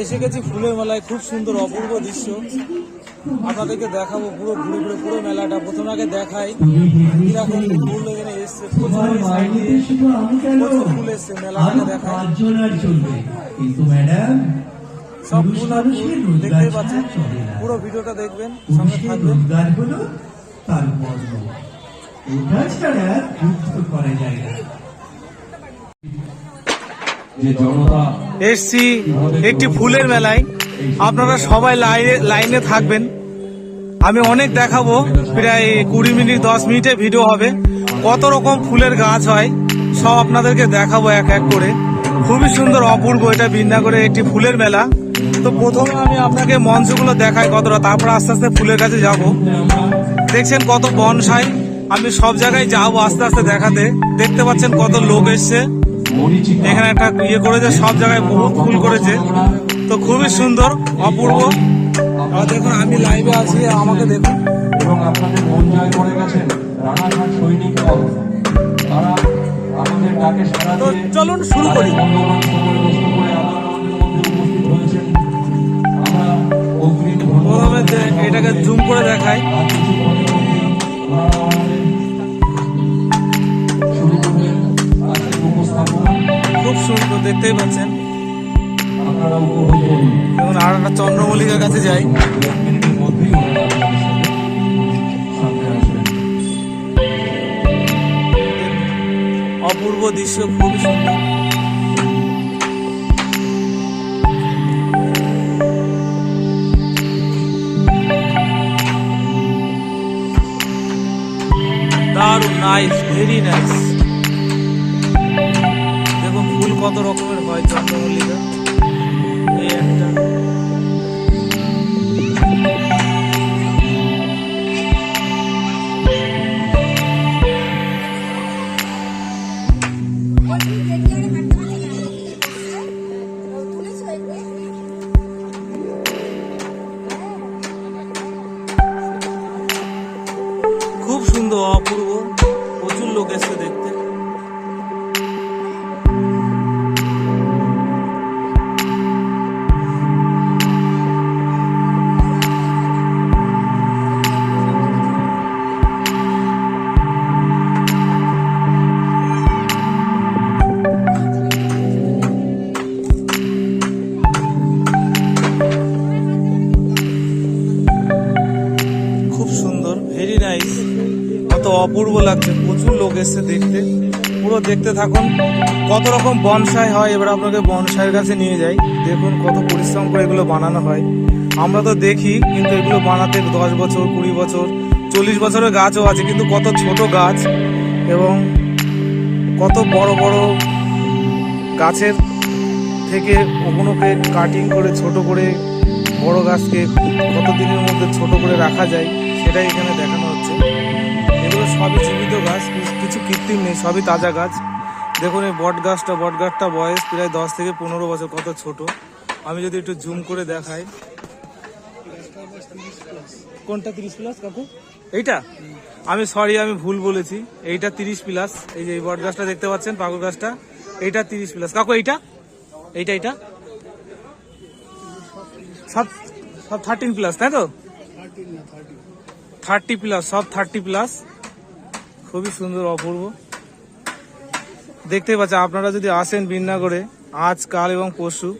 এসে গেছি ফুলের মেলায় খুব সুন্দর অপূর্ব দৃশ্য। আপনাদেরকে দেখাবো পুরো ঘুরে ঘুরে পুরো মেলাটা। প্রথমে আগে দেখাই কীরকম ফুল এখানে এসছে। প্রচুর ফুল এসছে মেলাটাকে দেখাই। কিন্তু ম্যাডাম সব ফুল আর ফুল রোজগার পাচ্ছেন। পুরো ভিডিওটা দেখবেন সঙ্গে থাকবেন। তার কর্ম ওটা ছাড়া যুদ্ধ করা যায় না। এসছি একটি ফুলের মেলায়। আপনারা সবাই লাইনে লাইনে থাকবেন। আমি অনেক দেখাবো, প্রায় কুড়ি মিনিট, দশ মিনিটে ভিডিও হবে। কত রকম ফুলের গাছ হয়, সব আপনাদেরকে দেখাবো এক এক করে। খুবই সুন্দর, অপূর্ব। এটা বিন্যাগরে একটি ফুলের মেলা। তো প্রথমে আমি আপনাকে মঞ্চগুলো দেখাই কতটা, তারপর আস্তে আস্তে ফুলের কাছে যাব। দেখছেন কত বনসাই। আমি সব জায়গায় যাব আস্তে আস্তে দেখাতে। দেখতে পাচ্ছেন কত লোক এসছে। এখানে একটা ইয়ে করেছে সব জায়গায় বহুত ফুল করেছে। তো খুবই সুন্দর অপূর্ব। আর দেখুন আমি লাইভে আছি আমাকে দেখুন। এবং আপনাদের মন জয় করে গেছেন রানাঘাট সৈনিক তারা আমাদের ডাকে সাড়া তো দিয়ে চলুন শুরু করি। আমরা অগ্রিম প্রথমে এটাকে জুম করে দেখাই। দেখতেই পাচ্ছেন। দেখুন আর একটা চন্দ্রমল্লিকার কাছে যাই। অপূর্ব দৃশ্য খুবই সুন্দর। দারুণ নাইস ভেরি নাইস কত রকমের হয় চন্দ্রমল্লিকা প্রচুর লোক এসছে দেখতে। পুরো দেখতে থাকুন। কত রকম বনসাই হয়, এবার আপনাকে বনসাইয়ের কাছে নিয়ে যাই। দেখুন কত পরিশ্রম করে এগুলো বানানো হয়। আমরা তো দেখি, কিন্তু এগুলো বানাতে দশ বছর, কুড়ি বছর, চল্লিশ বছরের গাছও আছে, কিন্তু কত ছোট গাছ এবং কত বড় বড় গাছের থেকে ওগুলোকে কাটিং করে, ছোট করে বড় গাছকে কত দিনের মধ্যে ছোট করে রাখা যায়, সেটাই এখানে দেখানো হচ্ছে। সবই জীবিত গাছ কিছু- কৃত্রিম নেই সবই তাজা গাছ। দেখুন এই বট গাছটা বট গাছটা বয়স প্রায় দশ থেকে পনেরো বছর কত ছোট। আমি যদি একটু জুম করে দেখাই। কোনটা তিরিশ প্লাস কাকু? এইটা? আমি সরি আমি ভুল বলেছি। এইটা তিরিশ প্লাস এই যে এই বট গাছটা দেখতে পাচ্ছেন পাগল গাছটা এইটা তিরিশ প্লাস কাকু এইটা? এইটা এইটা? সব সব থার্টিন প্লাস তাই তো? থার্টি প্লাস সব থার্টি প্লাস খুবই সুন্দর অপূর্ব। দেখতে পাচ্ছেন আপনারা যদি আসেন বিন্নাগরে আজ কাল এবং পরশু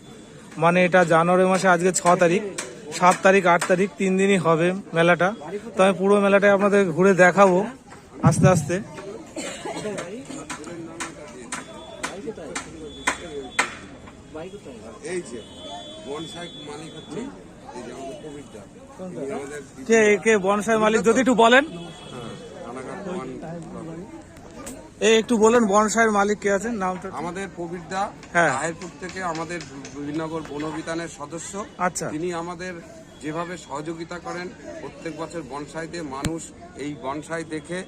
মানে এটা জানুয়ারি মাসে আজকে ছ তারিখ সাত তারিখ আট তারিখ তিন দিনই হবে মেলাটা। তো আমি পুরো মেলাটাই আপনাদের ঘুরে দেখাবো আস্তে আস্তে। কে কে বনসাই মালিক যদি একটু বলেন। হ্যাঁ, এই একটু বলেন বনসাইয়ের মালিক কে আছেন? নামটা আমাদের কবিরদা হ্যাঁ। রায়েরপুর থেকে আমাদের বিভিন্নগর বনবিতানের সদস্য। আচ্ছা। তিনি আমাদের যেভাবে সহযোগিতা করেন প্রত্যেক বছর বনসাইতে মানুষ এই বনসাই দেখে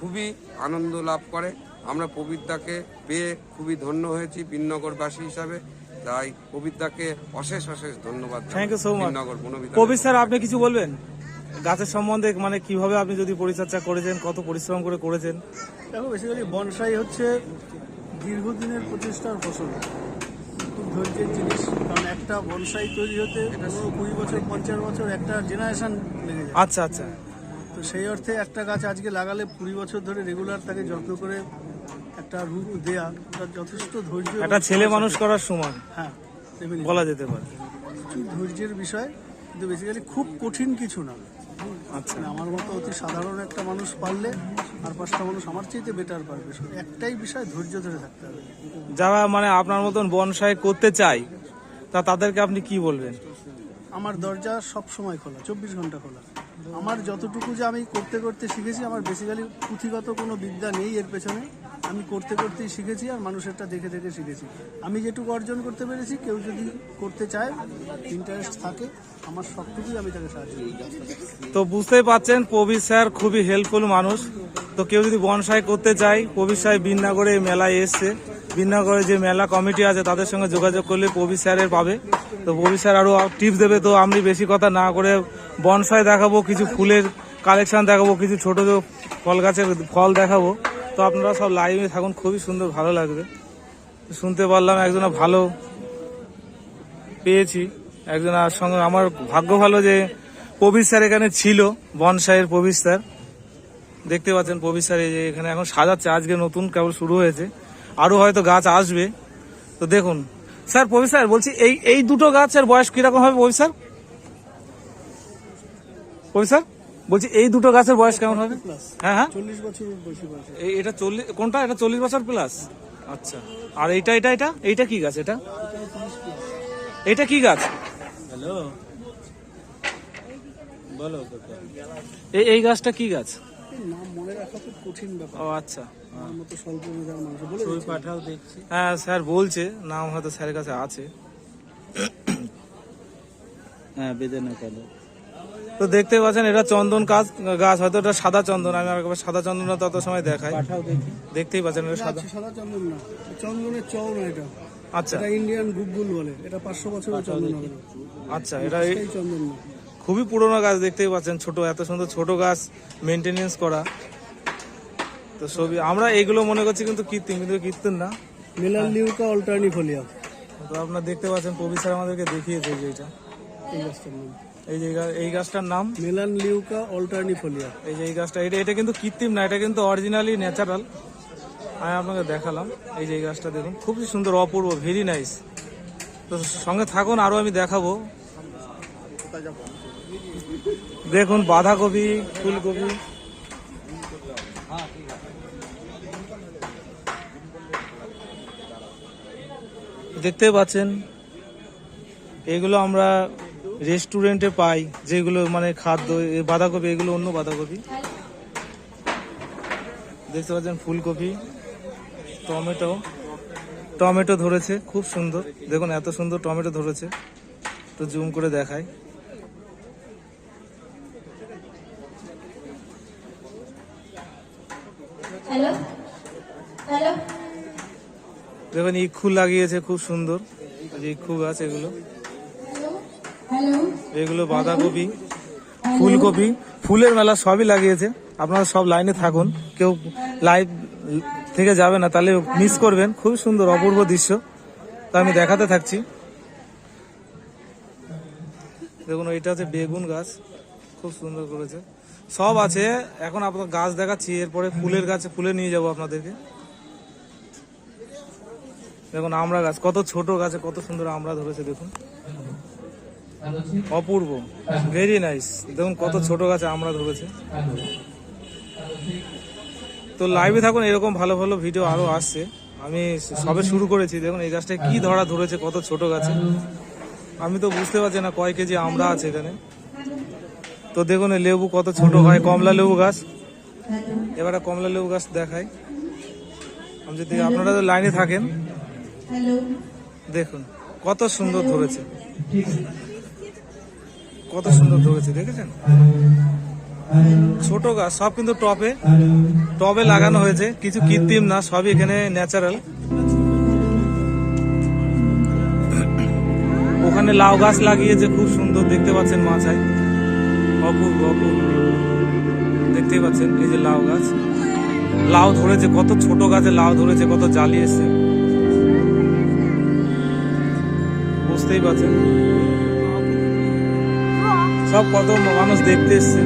খুবই আনন্দ লাভ করে। আমরা পবিত্রাকে পেয়ে খুবই ধন্য হয়েছি বিনগরবাসী হিসাবে। তাই পবিত্রাকে অশেষ অশেষ ধন্যবাদ থ্যাংক ইউ সো মাচ বিনগর বনবিতান কবির স্যার আপনি কিছু বলবেন? গাছের সম্বন্ধে মানে কীভাবে আপনি যদি পরিচর্যা করেছেন কত পরিশ্রম করে করেছেন? দেখো বেসিক্যালি বনসাই হচ্ছে দীর্ঘদিনের প্রচেষ্টার ফসল। খুব ধৈর্যের জিনিস কারণ একটা বনসাই তৈরি হতে কুড়ি বছর পঞ্চাশ বছর একটা জেনারেশন লেগে যায়। আচ্ছা আচ্ছা। তো সেই অর্থে একটা গাছ আজকে লাগালে কুড়ি বছর ধরে রেগুলার তাকে যত্ন করে একটা রূপ দেয়া তার যথেষ্ট ধৈর্য একটা ছেলে মানুষ করার সমান হ্যাঁ। বলা যেতে পারে। প্রচুর ধৈর্যের বিষয় কিন্তু বেসিক্যালি খুব কঠিন কিছু না। আচ্ছা। আমার মতো অতি সাধারণ একটা মানুষ পারলে আর পাঁচটা মানুষ আমার চাইতে বেটার পারবে। একটাই বিষয় ধৈর্য ধরে থাকতে হবে। যারা মানে আপনার মতন বনসাই করতে চায় তা তাদেরকে আপনি কি বলবেন? আমার দরজা সব সময় খোলা চব্বিশ ঘণ্টা খোলা। আমার যতটুকু যে আমি করতে করতে শিখেছি, আমার বেসিক্যালি পুঁথিগত কোনো বিদ্যা নেই এর পেছনে। আমি করতে করতেই শিখেছি আর মানুষেরটা দেখে দেখে শিখেছি। আমি যেটুকু অর্জন করতে পেরেছি, কেউ যদি করতে চায় ইন্টারেস্ট থাকে, আমার সবটুকুই আমি তাকে সাহায্য করি। তো বুঝতেই পাচ্ছেন, প্রবীর স্যার খুবই হেল্পফুল মানুষ। তো কেউ যদি বনসাই করতে চায়, প্রবীর সাহেব বিন্নাগরে মেলায় এসছে। বিন্নাগরে যে মেলা কমিটি আছে, তাদের সঙ্গে যোগাযোগ করলে প্রবীর স্যারের পাবে। তো প্রবীর স্যার আরও টিপস দেবে, তো আমি বেশি কথা না করে বনসাই দেখাবো, কিছু ফুলের কালেকশন দেখাবো, কিছু ছোট ছোট ফল গাছের ফল দেখাবো। তো আপনারা সব লাইভে থাকুন, খুবই সুন্দর, ভালো লাগবে। শুনতে পারলাম একজনা ভালো পেয়েছি একজনের সঙ্গে আমার ভাগ্য ভালো যে প্রবীর স্যার এখানে ছিল, বনসাইয়ের প্রবীর স্যার। দেখতে পাচ্ছেন প্রবীর স্যার এই যে এখানে এখন সাজাচ্ছে, আজকে নতুন কেবল শুরু হয়েছে। আরও হয়তো গাছ আসবে। তো দেখুন। স্যার প্রবীর স্যার বলছি এই এই দুটো গাছের বয়স কীরকম হবে প্রবীর স্যার? প্রবীর স্যার বলছি এই দুটো গাছের বয়স কেমন হবে? হ্যাঁ হ্যাঁ। চল্লিশ এই এটা চল্লিশ কোনটা? এটা চল্লিশ বছর প্লাস আচ্ছা। আর এইটা এটা এটা এইটা কি গাছ এটা? এটা কি গাছ? হ্যালো। বলো। এই এই গাছটা কি গাছ? নাম মনে রাখা খুব কঠিন ব্যাপার। ও আচ্ছা। আমার মতো স্বল্প মেধার মানুষ। বলে দিচ্ছি। পাঠাও দেখছি। হ্যাঁ স্যার বলছে নাম হয়তো স্যারের কাছে আছে। হ্যাঁ বেদনা তো দেখতে পাচ্ছেন এটা চন্দন গাছ গাছ হয়তো এটা সাদা চন্দন আমি আর একবার সাদা চন্দন তত সময় দেখাই। দেখতেই পাচ্ছেন এটা সাদা। আচ্ছা, সাদা চন্দন না। চন্দনের চৌ না এটা। আচ্ছা। এটা ইন্ডিয়ান গুগল বলে। এটা পাঁচশো বছরের চন্দন আচ্ছা এটা চন্দন না। খুবই পুরোনো গাছ দেখতেই পাচ্ছেন ছোট এত সুন্দর ছোট গাছ মেনটেনেন্স করা। তো ছবি আমরা এগুলো মনে করছি কিন্তু কৃত্রিম কিন্তু কৃত্রিম না। মেলান লিউকা অল্টার্নিফোলিয়া তো আপনারা দেখতে পাচ্ছেন কবি স্যার আমাদেরকে দেখিয়েছে যে এটা। এই গাছটার নাম। এই যে এই গাছটার নাম? মেলান লিউকা অল্টার্নিফোলিয়া এই যে এই গাছটা এটা এটা কিন্তু কৃত্রিম না এটা কিন্তু অরিজিনালি ন্যাচারাল আমি আপনাকে দেখালাম এই যে এই গাছটা দেখুন খুবই সুন্দর অপূর্ব ভেরি নাইস তো সঙ্গে থাকুন আরও আমি দেখাবো। দেখুন বাঁধাকপি, ফুলকপি। দেখতে পাচ্ছেন, এগুলো আমরা রেস্টুরেন্টে পাই, যেগুলো মানে খাদ্য বাঁধাকপি, এগুলো অন্য বাঁধাকপি। দেখতে পাচ্ছেন ফুলকপি, টমেটো। টমেটো ধরেছে, খুব সুন্দর। দেখুন এত সুন্দর টমেটো ধরেছে তো জুম করে দেখাই। দেখুন ইক্ষু লাগিয়েছে খুব সুন্দর। যে ইক্ষু গাছ এগুলো। এগুলো বাঁধাকপি ফুলকপি ফুলের মেলা সবই লাগিয়েছে। আপনারা সব লাইনে থাকুন। কেউ লাইভ থেকে যাবে না তাহলে মিস করবেন। খুব সুন্দর অপূর্ব দৃশ্য। তা আমি দেখাতে থাকছি। দেখুন এটা হচ্ছে বেগুন গাছ। খুব সুন্দর করেছে। সব আছে। এখন আপনার গাছ দেখাচ্ছি। এরপরে ফুলের গাছে ফুলে নিয়ে যাব আপনাদেরকে। দেখুন আমড়া গাছ, কত ছোট গাছে কত সুন্দর আমড়া ধরেছে, দেখুন। অপূর্ব ভেরি নাইস দেখুন কত ছোট গাছে আমরা ধরেছে। তো লাইভে থাকুন, এরকম ভালো ভালো ভিডিও আরও আসছে। আমি সবে শুরু করেছি, দেখুন এই গাছটা কি ধরা ধরেছে, কত ছোট গাছে। আমি তো বুঝতে পারছি না কয় কেজি আমরা আছে এখানে। তো দেখুন লেবু কত ছোট হয়, কমলা লেবু গাছ। এবারে কমলা লেবু গাছ দেখাই। আমি যদি আপনারা লাইনে থাকেন দেখুন, কত সুন্দর ধরেছে। কত সুন্দর ধরেছে, দেখেছেন? ছোট গাছ, সব কিন্তু টপে। টবে লাগানো হয়েছে, কিছু কৃত্রিম না, সবই এখানে ন্যাচারাল ওখানে লাউ গাছ লাগিয়েছে, খুব সুন্দর, দেখতে পাচ্ছেন মাছায়। অপূর্ব অপূর্ব। দেখতেই পাচ্ছেন, এই যে লাউ গাছ। লাউ ধরেছে, কত ছোট গাছে লাউ ধরেছে, কত জালি বুঝতেই পারছেন। সব কত মানুষ দেখতে এসছে।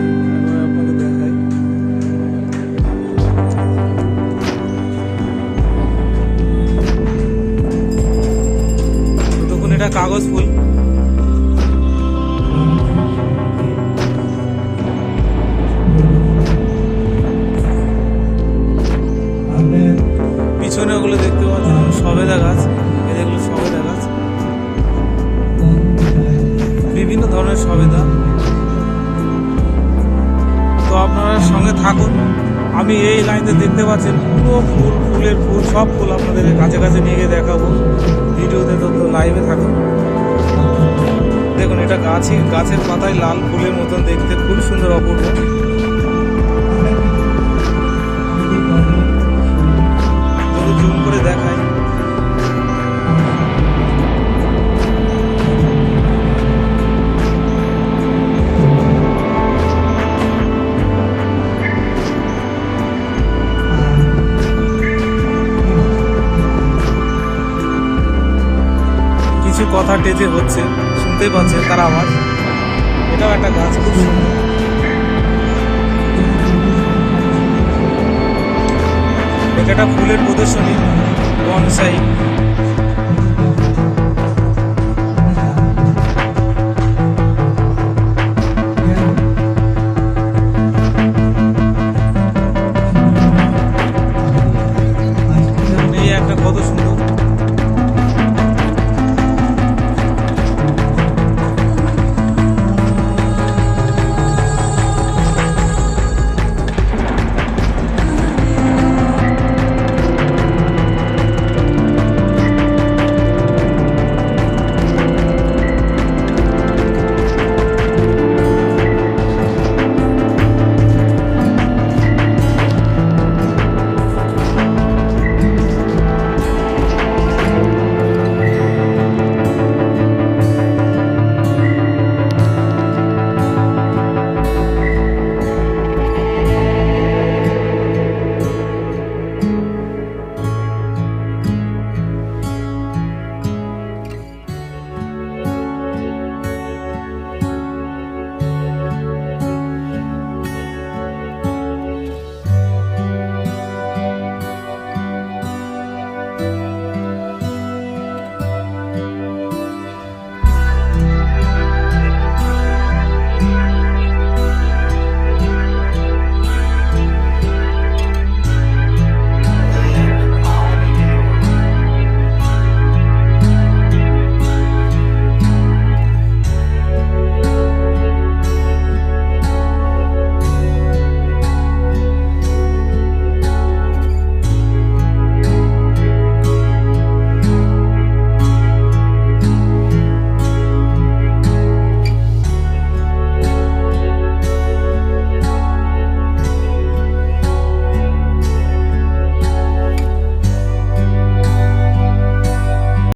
বিভিন্ন ধরনের সবেদা। তো আপনারা সঙ্গে থাকুন। আমি এই লাইনতে দেখতে পাচ্ছেন, পুরো ফুল, ফুলের ফুল, সব ফুল আপনাদের কাছে কাছে নিয়ে গিয়ে দেখাবো। ভিডিওতে তো লাইভে থাকুন। দেখুন, এটা গাছই গাছের পাতায় লাল ফুলের মতন দেখতে খুব সুন্দর অপূর্ব। কিছু যে হচ্ছে, শুনতেই পাচ্ছে তারা আওয়াজ। এটাও একটা গাছ, খুব সুন্দর। এটা একটা ফুলের প্রদর্শনী, বনসাই।